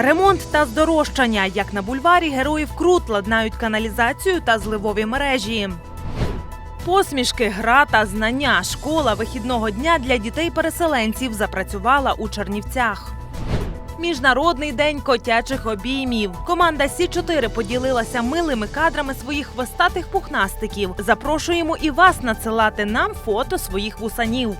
Ремонт та здорожчання, як на бульварі героїв Крут ладнають каналізацію та зливові мережі. Посмішки, гра та знання. Школа вихідного дня для дітей-переселенців запрацювала у Чернівцях. Міжнародний день котячих обіймів. Команда Сі 4 поділилася милими кадрами своїх хвостатих пухнастиків. Запрошуємо і вас надсилати нам фото своїх вусанів.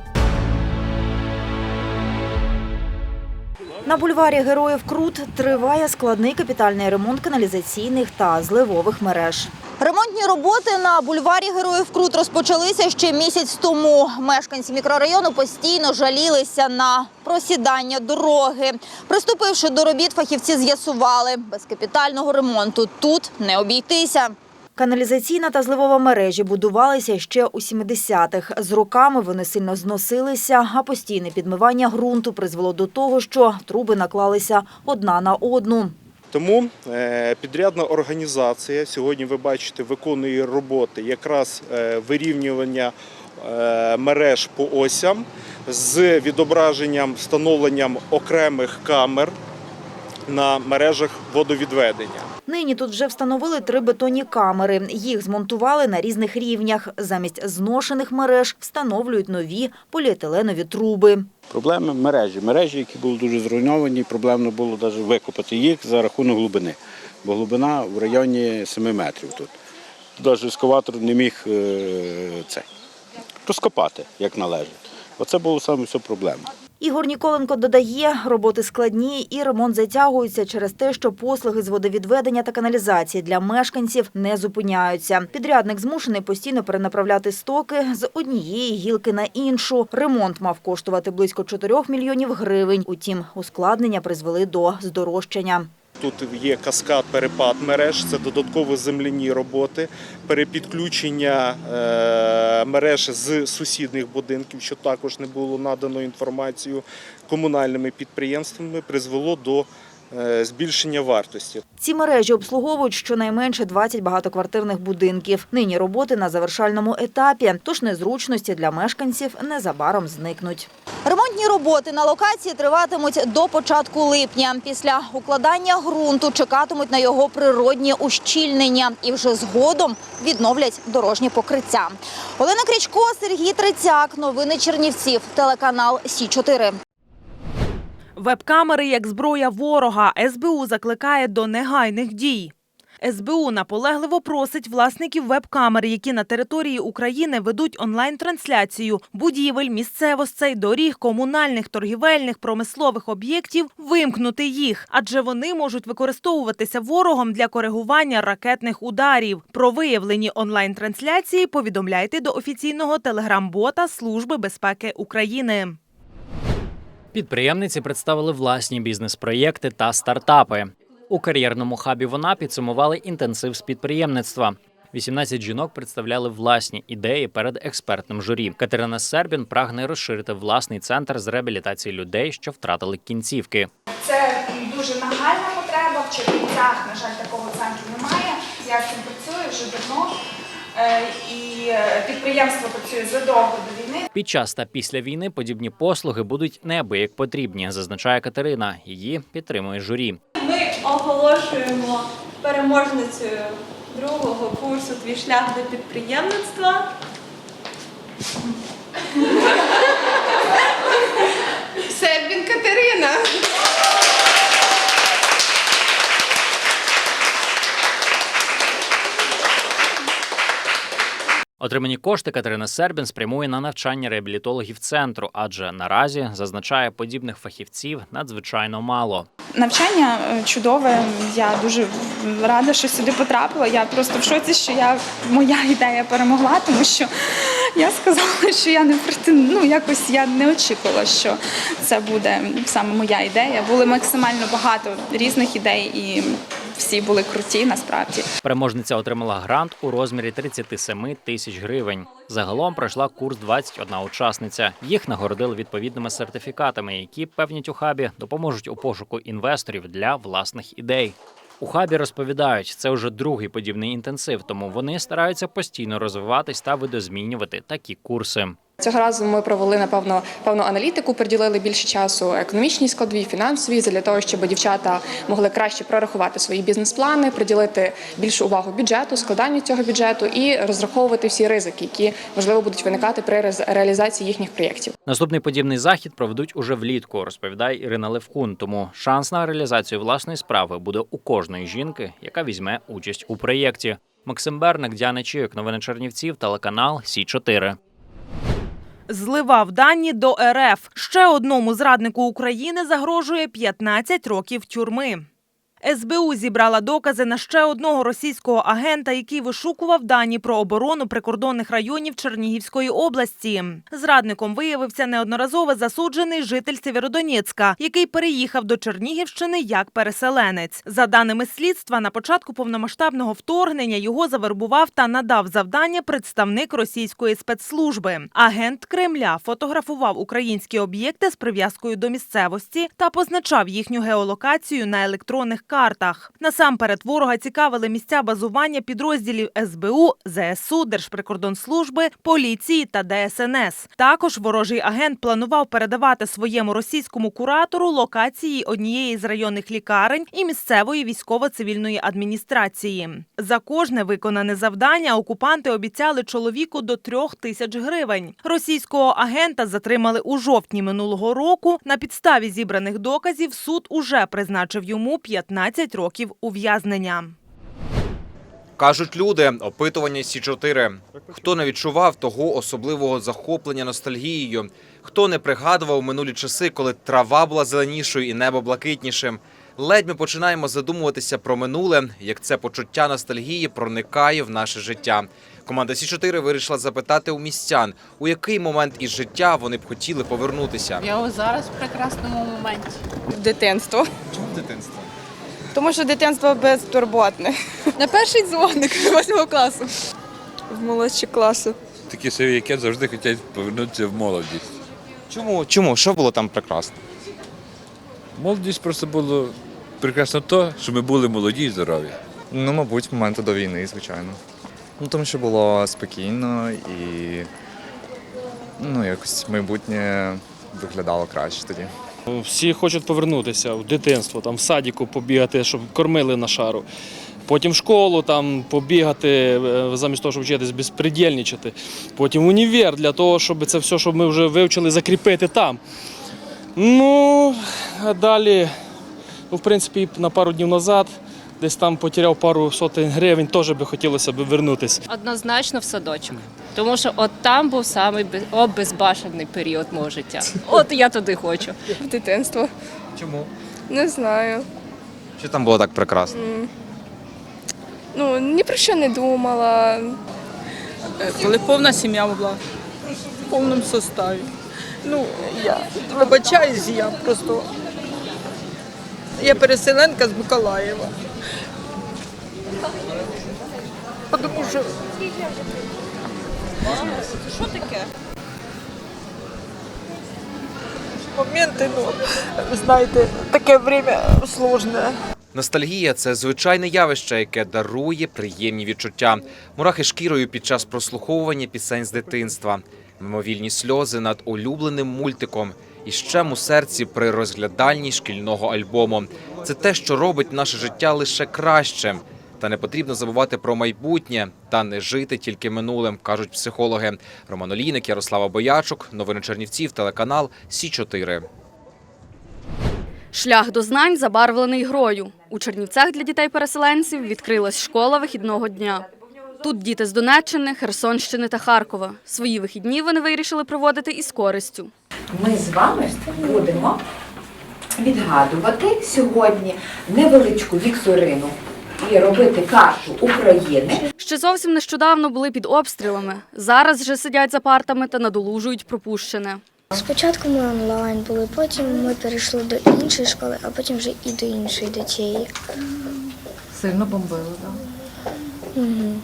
На бульварі Героїв Крут триває складний капітальний ремонт каналізаційних та зливових мереж. Ремонтні роботи на бульварі Героїв Крут розпочалися ще місяць тому. Мешканці мікрорайону постійно жалілися на просідання дороги. Приступивши до робіт, фахівці з'ясували, без капітального ремонту тут не обійтися. Каналізаційна та зливова мережі будувалися ще у 70-х. З роками вони сильно зносилися, а постійне підмивання ґрунту призвело до того, що труби наклалися одна на одну. Тому е, підрядна організація сьогодні ви бачите виконує роботи якраз е, вирівнювання е, мереж по осям з відображенням встановленням окремих камер на мережах водовідведення. Нині тут вже встановили три бетонні камери. Їх змонтували на різних рівнях. Замість зношених мереж встановлюють нові поліетиленові труби. Проблеми мережі. Мережі, які були дуже зруйновані, проблемно було навіть викопати їх за рахунок глибини. Бо глибина в районі 7 метрів тут. Навіть ескаватор не міг е, це, розкопати, як належить. Оце було саме все проблема. Ігор Ніколенко додає, роботи складні і ремонт затягується через те, що послуги з водовідведення та каналізації для мешканців не зупиняються. Підрядник змушений постійно перенаправляти стоки з однієї гілки на іншу. Ремонт мав коштувати близько 4 мільйонів гривень. Утім, ускладнення призвели до здорожчання. Тут є каскад перепад мереж, це додаткові земляні роботи, перепідключення е, мереж з сусідних будинків, що також не було надано інформацію комунальними підприємствами, призвело до збільшення вартості. Ці мережі обслуговують щонайменше 20 багатоквартирних будинків. Нині роботи на завершальному етапі, тож незручності для мешканців незабаром зникнуть. Ремонтні роботи на локації триватимуть до початку липня. Після укладання ґрунту чекатимуть на його природні ущільнення і вже згодом відновлять дорожнє покриття. Олена Крічко, Сергій Трицяк. Новини Чернівців. Телеканал Сі 4 Веб-камери як зброя ворога. СБУ закликає до негайних дій. СБУ наполегливо просить власників веб-камер, які на території України ведуть онлайн-трансляцію будівель, місцевостей, доріг, комунальних, торгівельних, промислових об'єктів, вимкнути їх, адже вони можуть використовуватися ворогом для коригування ракетних ударів. Про виявлені онлайн-трансляції повідомляйте до офіційного телеграм-бота Служби безпеки України. Підприємниці представили власні бізнес-проєкти та стартапи. У кар'єрному хабі вона підсумували інтенсив з підприємництва. 18 жінок представляли власні ідеї перед експертним журі. Катерина Сербін прагне розширити власний центр з реабілітації людей, що втратили кінцівки. Це дуже нагальна потреба. В Чернівцях, на жаль, такого центру І е, підприємство працює задовго до війни. Під час та після війни подібні послуги будуть неабияк потрібні, зазначає Катерина. Її підтримує журі. Ми оголошуємо переможницею другого курсу Твій шлях до підприємництва. Сербін Катерина. Отримані кошти Катерина Сербін спрямує на навчання реабілітологів центру, адже наразі зазначає подібних фахівців надзвичайно мало. Навчання е, чудове. Я дуже рада, що сюди потрапила. Я просто в шоці, що я моя ідея перемогла, тому що я сказала, що я не. Ну якось я не очікувала, що це буде саме моя ідея. Були максимально багато різних ідей, і всі були круті насправді. Переможниця отримала грант у розмірі 37 тисяч гривень. Загалом пройшла курс 21 учасниця. Їх нагородили відповідними сертифікатами, які певнять у хабі допоможуть у пошуку інвесторів для власних ідей. У хабі розповідають, це вже другий подібний інтенсив, тому вони стараються постійно розвиватись та видозмінювати такі курси. Цього разу ми провели напевно певну аналітику, приділили більше часу економічній складовій, фінансовій, для того, щоб дівчата могли краще прорахувати свої бізнес-плани, приділити більшу увагу бюджету, складанню цього бюджету і розраховувати всі ризики, які можливо будуть виникати при реалізації їхніх проєктів. Наступний подібний захід проведуть уже влітку, розповідає Ірина Левкун. Тому шанс на реалізацію власної справи буде у кожної жінки, яка візьме участь у проєкті. Максим Берник, Діана Чийок, новини Чернівців, телеканал Сі 4 Зливав дані до РФ. Ще одному зраднику України загрожує 15 років тюрми. СБУ зібрала докази на ще одного російського агента, який вишукував дані про оборону прикордонних районів Чернігівської області. Зрадником виявився неодноразово засуджений житель Сєвєродонецька, який переїхав до Чернігівщини як переселенець. За даними слідства, на початку повномасштабного вторгнення його завербував та надав завдання представник російської спецслужби. Агент Кремля фотографував українські об'єкти з прив'язкою до місцевості та позначав їхню геолокацію на електронних картах. Насамперед ворога цікавили місця базування підрозділів СБУ, ЗСУ, Держприкордонслужби, поліції та ДСНС. Також ворожий агент планував передавати своєму російському куратору локації однієї з районних лікарень і місцевої військово-цивільної адміністрації. За кожне виконане завдання окупанти обіцяли чоловіку до трьох тисяч гривень. Російського агента затримали у жовтні минулого року. На підставі зібраних доказів суд уже призначив йому 15 років ув'язнення. Кажуть люди, опитування Сі 4 Хто не відчував того особливого захоплення ностальгією, хто не пригадував минулі часи, коли трава була зеленішою і небо блакитнішим. Ледь ми починаємо задумуватися про минуле, як це почуття ностальгії проникає в наше життя. Команда Сі 4 вирішила запитати у містян, у який момент із життя вони б хотіли повернутися. Я зараз в прекрасному моменті. Дитинство. Чому дитинство? Тому що дитинство безтурботне. На перший дзвоник восьмого класу. В молодші класи. Такі собі, які завжди хочуть повернутися в молодість. Чому? Чому? Що було там прекрасно? Молодість просто було прекрасно то, що ми були молоді і здорові. Ну, мабуть, моменту до війни, звичайно. Ну, тому що було спокійно і ну, якось майбутнє виглядало краще тоді. Всі хочуть повернутися в дитинство, там в садіку побігати, щоб кормили на шару. Потім в школу там побігати, е, замість того, щоб вчитись безпредельничати. Потім в універ для того, щоб це все, що ми вже вивчили, закріпити там. Ну, а далі, ну, в принципі, на пару днів назад, десь там потеряв пару сотень гривень, теж би хотілося б вернутися. Однозначно в садочок. Тому що от там був самий без- обезбашений період мого життя. От я туди хочу. В дитинство. Чому? Не знаю. Що там було так прекрасно? Ну, ні про що не думала. Коли повна сім'я була в повному составі. Ну, я вибачаюсь, я просто. Я переселенка з Миколаєва. Тому що Що таке? моменти, ну, знаєте, таке время сложне. Ностальгія це звичайне явище, яке дарує приємні відчуття. Мурахи шкірою під час прослуховування пісень з дитинства, мимовільні сльози над улюбленим мультиком і щем у серці при розгляданні шкільного альбому. Це те, що робить наше життя лише кращим. Та не потрібно забувати про майбутнє та не жити тільки минулим, кажуть психологи. Роман Олійник, Ярослава Боячук, новини Чернівців, телеканал Сі 4 Шлях до знань забарвлений грою. У Чернівцях для дітей-переселенців відкрилась школа вихідного дня. Тут діти з Донеччини, Херсонщини та Харкова. Свої вихідні вони вирішили проводити із користю. Ми з вами будемо відгадувати сьогодні невеличку вікторину і робити карту України. Ще зовсім нещодавно були під обстрілами. Зараз же сидять за партами та надолужують пропущене. Спочатку ми онлайн були, потім ми перейшли до іншої школи, а потім вже і до іншої до цієї. Сильно бомбили, так? Угу.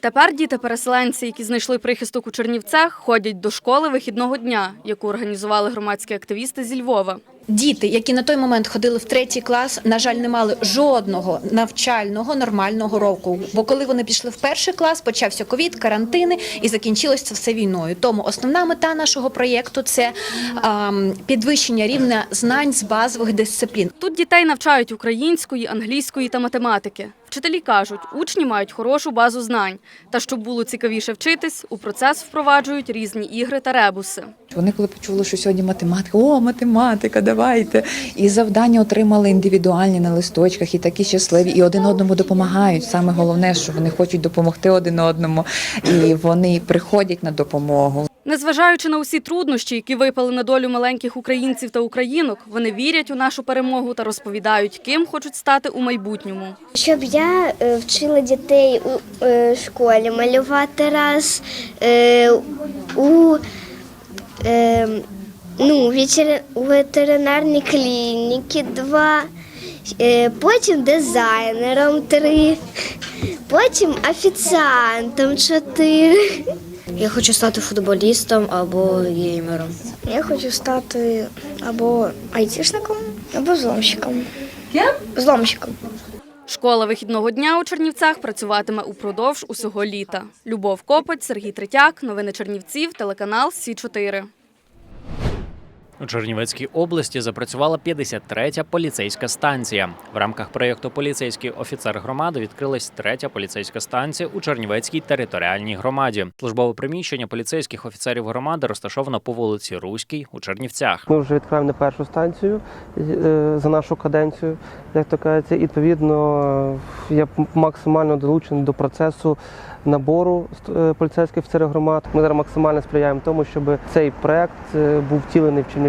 Тепер діти-переселенці, які знайшли прихисток у Чернівцях, ходять до школи вихідного дня, яку організували громадські активісти зі Львова. Діти, які на той момент ходили в третій клас, на жаль, не мали жодного навчального нормального року. Бо коли вони пішли в перший клас, почався ковід, карантини і закінчилось це все війною. Тому основна мета нашого проєкту це ам, підвищення рівня знань з базових дисциплін. Тут дітей навчають української, англійської та математики. Вчителі кажуть, учні мають хорошу базу знань. Та щоб було цікавіше вчитись, у процес впроваджують різні ігри та ребуси. Вони коли почули, що сьогодні математика, о, математика, давайте. І завдання отримали індивідуальні на листочках, і такі щасливі, і один одному допомагають. Саме головне, що вони хочуть допомогти один одному, і вони приходять на допомогу. Незважаючи на усі труднощі, які випали на долю маленьких українців та українок, вони вірять у нашу перемогу та розповідають, ким хочуть стати у майбутньому. Щоб я е, вчила дітей у е, школі малювати раз, е, у, ну, у ветеринарній клініці два, потім дизайнером три, потім офіціантом чотири. Я хочу стати футболістом або геймером. Я хочу стати або айтішником, або зломщиком. Я? Зломщиком. Школа вихідного дня у Чернівцях працюватиме упродовж усього літа. Любов Копоть, Сергій Третяк, новини Чернівців, телеканал Сі 4 У Чернівецькій області запрацювала 53-я поліцейська станція. В рамках проєкту Поліцейський офіцер громади відкрилась третя поліцейська станція у Чернівецькій територіальній громаді. Службове приміщення поліцейських офіцерів громади розташовано по вулиці Руській у Чернівцях. Ми вже відкриваємо не першу станцію е, за нашу каденцію, як то кажеться. Відповідно, я максимально долучений до процесу набору е, поліцейських офіцерів громад. Ми зараз максимально сприяємо тому, щоб цей проект е, був втілений в Чернівцях.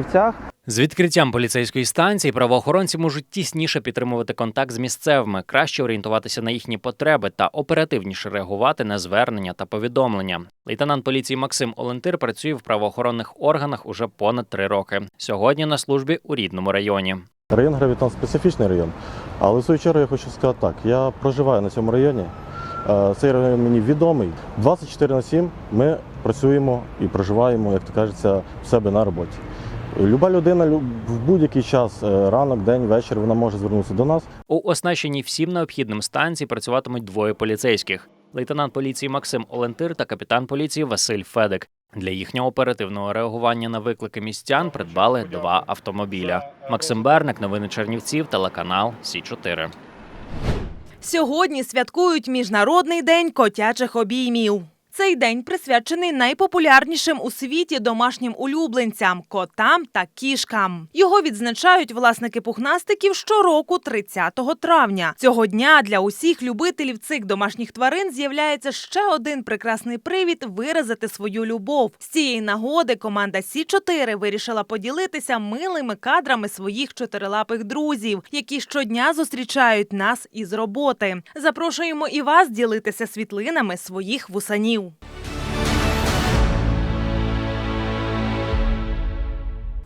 З відкриттям поліцейської станції правоохоронці можуть тісніше підтримувати контакт з місцевими, краще орієнтуватися на їхні потреби та оперативніше реагувати на звернення та повідомлення. Лейтенант поліції Максим Олентир працює в правоохоронних органах уже понад три роки. Сьогодні на службі у рідному районі. Район Гравітон специфічний район, але в свою чергу я хочу сказати так: я проживаю на цьому районі. Е, Цей район мені відомий. 24 на 7 ми працюємо і проживаємо, як то кажеться, в себе на роботі. Люба людина лю- в будь-який час, е, ранок, день, вечір, вона може звернутися до нас. У оснащенні всім необхідним станції працюватимуть двоє поліцейських: лейтенант поліції Максим Олентир та капітан поліції Василь Федик. Для їхнього оперативного реагування на виклики містян придбали два автомобіля. Максим Берник, новини Чернівців, телеканал Сі 4 Сьогодні святкують Міжнародний день котячих обіймів. Цей день присвячений найпопулярнішим у світі домашнім улюбленцям котам та кішкам. Його відзначають власники пухнастиків щороку 30 травня. Цього дня для усіх любителів цих домашніх тварин з'являється ще один прекрасний привід виразити свою любов. З цієї нагоди команда Сі 4 вирішила поділитися милими кадрами своїх чотирилапих друзів, які щодня зустрічають нас із роботи. Запрошуємо і вас ділитися світлинами своїх вусанів. União.